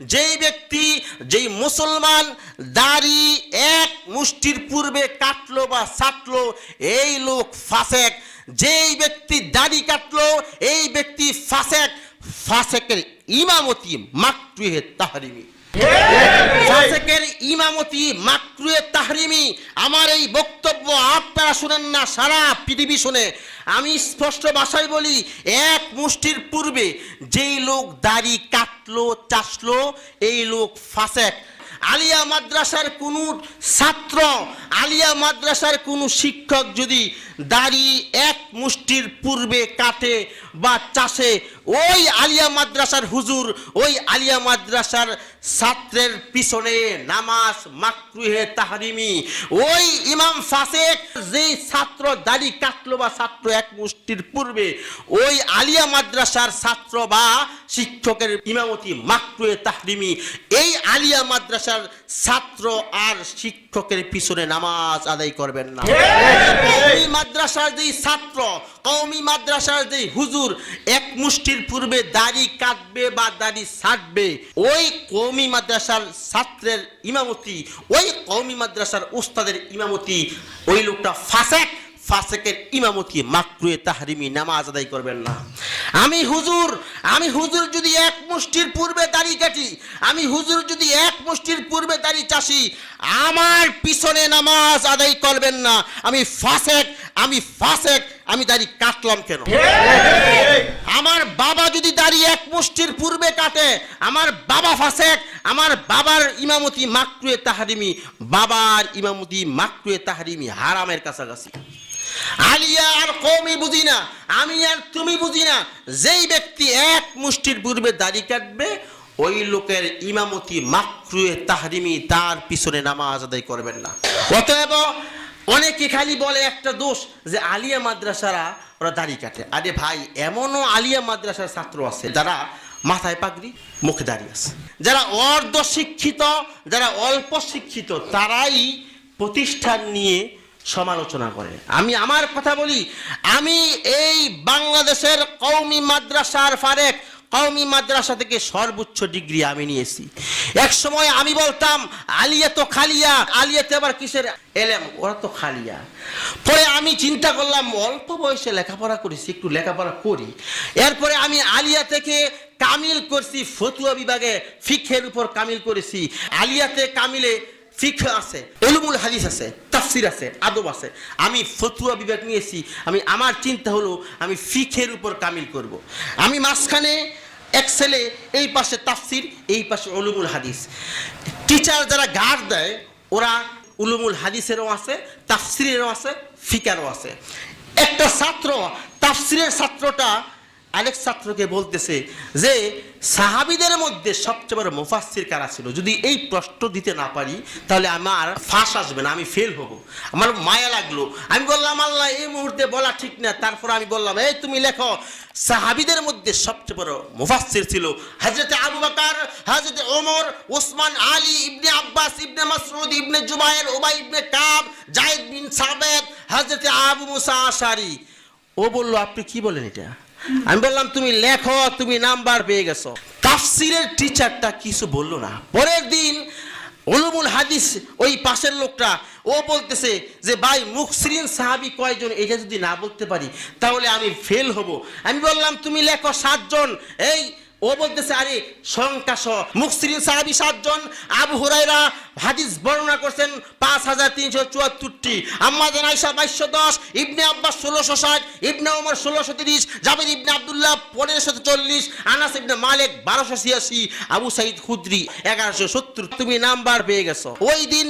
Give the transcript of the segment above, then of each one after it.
যেই ব্যক্তি, যেই মুসলমান, দাড়ি এক মুষ্টির পূর্বে কাটলো বা ছাটলো এই লোক ফাসেক। যেই ব্যক্তি দাড়ি কাটলো, এই ব্যক্তি ফাসেক। ফাসেকের ইমামতি মাকটুহে তাহরিমি। ইমামতি মাকরুয়ে তাহরিমি। আমার এই বক্তব্য আপনারা শুনেন না, সারা পৃথিবী শুনে। আমি স্পষ্ট ভাষায় বলি, এক মুষ্টির পূর্বে যেই লোক দাড়ি কাটলো চাষলো এই লোক ফাসেক। আলিয়া মাদ্রাসার কোনো ছাত্র, আলিয়া মাদ্রাসার কোনো শিক্ষক যদি দাড়ি এক মুষ্টির পূর্বে কাটে বা চাষে ওই আলিয়া মাদ্রাসার হুজুর ওই আলিয়া মাদ্রাসার ছাত্রের পিছনে নামাজ মাকরুহে তাহারিমি। ওই ইমাম ফাসেক যেই ছাত্র দাড়ি কাটলো বা ছাত্র এক মুষ্টির পূর্বে ওই আলিয়া মাদ্রাসার ছাত্র বা শিক্ষকের ইমামতি মাকরুহে তাহরিমি। এই আলিয়া মাদ্রাসার ছাত্র আর শিক্ষকের পিছনে নামাজ আদায় করবেন না। কওমি মাদ্রাসার যেই ছাত্র কওমি মাদ্রাসার যে হুজুর, এক মুষ্টির পূর্বে দাড়ি কাটবে বা দাড়ি ছাটবে, ওই কওমি মাদ্রাসার ছাত্রের ইমামতি, ওই কৌমি মাদ্রাসার উস্তাদের ইমামতি, ওই লোকটা ফাসেক। ফাসেকের ইমামতি মাকরুয়ে তাহরিমি নামাজ আদায় করবেন না। আমি হুজুর আমি হুজুর যদি এক মুষ্টির পূর্বে দাড়ি কাটি, আমি হুজুর যদি এক মুষ্টির পূর্বে দাড়ি চাষি, আমার পিছনে নামাজ আদায় করবেন না। আমি ফাসেক আমি ফাসেক আমি দাড়ি কাটলাম কেন? আমার বাবা যদি দাড়ি এক মুষ্টির পূর্বে কাটে, আমার বাবা ফাসেক আমার বাবার ইমামতি মাকরুয়ে তাহারিমি, বাবার ইমামতি মাকরুয়ে তাহারিমি হারামের কাছাকাছি। আলিয়া আর কমই বুঝি না, আমি আর তুমি বুঝি না। যেই ব্যক্তি এক মুষ্টির পূর্বে দাড়ি কাটবে, ওই লোকের ইমামতি মাকরুয়ে তাহরিমি তার পিছনে নামাজ আদায় করবেন না। অতএব অনেকে খালি বলে একটা দোষ যে আলিয়া মাদ্রাসারা ওরা দাড়ি কাটে। আরে ভাই, এমনও আলিয়া মাদ্রাসার ছাত্র আছে যারা মাথায় পাগড়ি, মুখে দাঁড়িয়ে আছে। যারা অর্ধ শিক্ষিত যারা অল্প শিক্ষিত, তারাই প্রতিষ্ঠান নিয়ে সমালোচনা করে। আমি আমার কথা বলি, আমি এই বাংলাদেশের কওমি মাদ্রাসার ফারেক, কওমি মাদ্রাসা থেকে সর্বোচ্চ ডিগ্রি আমি নিয়েছি। এক সময় আমি বলতাম, আলিয়া তো খালিয়া আলিয়াতে আবার কিসের এলেম? ওরা তো খালিয়া। পরে আমি চিন্তা করলাম, অল্প বয়সে লেখাপড়া করেছি, একটু লেখাপড়া করি। এরপরে আমি আলিয়া থেকে কামিল করছি, ফতুয়া বিভাগে ফিখের উপর কামিল করেছি। আলিয়াতে কামিলে ফিক আছে এলুমুল হাদিস আছে। তাফসির আছে, আদব আছে। আমি ফতুয়া বিভাগ নিয়েছি আমি, আমার চিন্তা হলো আমি ফিখের উপর কামিল করব। আমি মাঝখানে এক ছেলে এই পাশে তাফসির, এই পাশে উলুমুল হাদিস। টিচার যারা গার্ড দেয়, ওরা উলুমুল হাদিসেরও আছে, তাফসিরেরও আছে ফিকারও আছে। একটা ছাত্র, তাফসিরের ছাত্রটা আরেক ছাত্রকে বলতেছে যে, সাহাবিদের মধ্যে সবচেয়ে বড় মুফাসির কারা ছিল? যদি এই প্রশ্ন দিতে না পারি, তাহলে আমার ফাঁস আসবে না, আমি ফেল হব। আমার মায়া লাগল। আমি বললাম, আল্লাহ, এই মুহূর্তে বলা ঠিক না। তারপর আমি বললাম, এই তুমি লেখো, সাহাবিদের মধ্যে সবচেয়ে বড় মুফাসির ছিল হজরত আবু বাকার হজরত ওমর ওসমান আলী ইবনে আব্বাস, ইবনে মাসউদ, ইবনে জুবায়ের ওবাই ইবনে কাব, জায়েদ বিন সাবেদ হজরত আবু মুসা আশারি। ও বলল, আপনি কি বলেন এটা? আমি বললাম, তুমি লেখো, তুমি নাম্বার পেয়ে গেছো। তাফসিরের টিচারটা কিছু বলল না। পরের দিন উলুমুল হাদিস ওই পাশের লোকটা, ও বলতেছে যে, ভাই, মুখসরিন সাহাবি কয়জন, এটা যদি না বলতে পারি, তাহলে আমি ফেল হব। আমি বললাম, তুমি লেখো সাতজন। এই, ও বলতেছে, আরে সংখ্যা স মুখসরিন সাহাবি সাতজন, আবু হুরাইরা হাদিস বর্ণনা করছেন চুয়াত্তরটি। বাইশশো দশ, ইবনে আব্বাস ষোলোশো ষাট, ইবনে ষোলোশো তিরিশ, জাবির ইবনে আবদুল্লাহ পনেরোশো চল্লিশ, আনাস ইবনে মালিক বারোশো ছিয়াশি, আবু সাইদ খুদ্রি এগারোশো সত্তর। তুমি নাম্বার পেয়ে গেছো। ওই দিন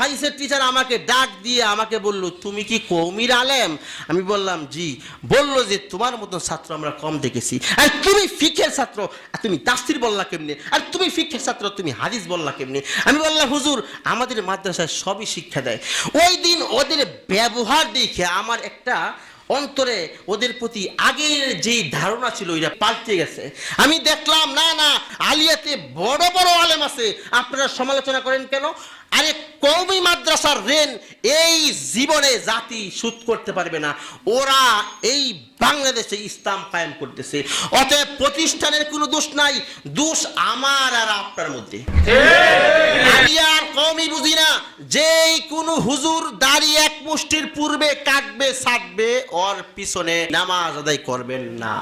হাদিসের টিচার আমাকে ডাক দিয়ে আমাকে বলল, তুমি কি কৌমির আলেম? আমি বললাম, জি। বলল যে, তোমার মতন ছাত্র আমরা কম দেখেছি। আর তুমি ফিকের ছাত্র? তুমি তাস্তির বললা কেমনে? আর তুমি ফিকের ছাত্র, তুমি হাদিস বললা কেমনে? আমি বললাম, হুজুর, আমাদের মাদ্রাসায় সবই শিক্ষা দেয়। ওই দিন ওদের ব্যবহার দেখে আমার একটা অন্তরে ওদের প্রতি আগের যে ধারণা ছিল, ওইটা পাল্টে গেছে। আমি দেখলাম, না না, আলিয়াতে বড় বড় আলেম আছে। আপনারা সমালোচনা করেন কেন? আরে কৌমি মাদ্রাসার রেন এই জীবনে জাতি সুদ করতে পারবে না। ওরা এই বাংলাদেশে ইসলাম কায়েম করতেছে। অতএব প্রতিষ্ঠানের কোনো দোষ নাই, দোষ আমার আর আপনার মধ্যে। কোন হুজুর দাঁড়িয়ে এক মুষ্টির পূর্বে কাটবে ছাটবে ওর পিছনে নামাজ আদায় করবেন না।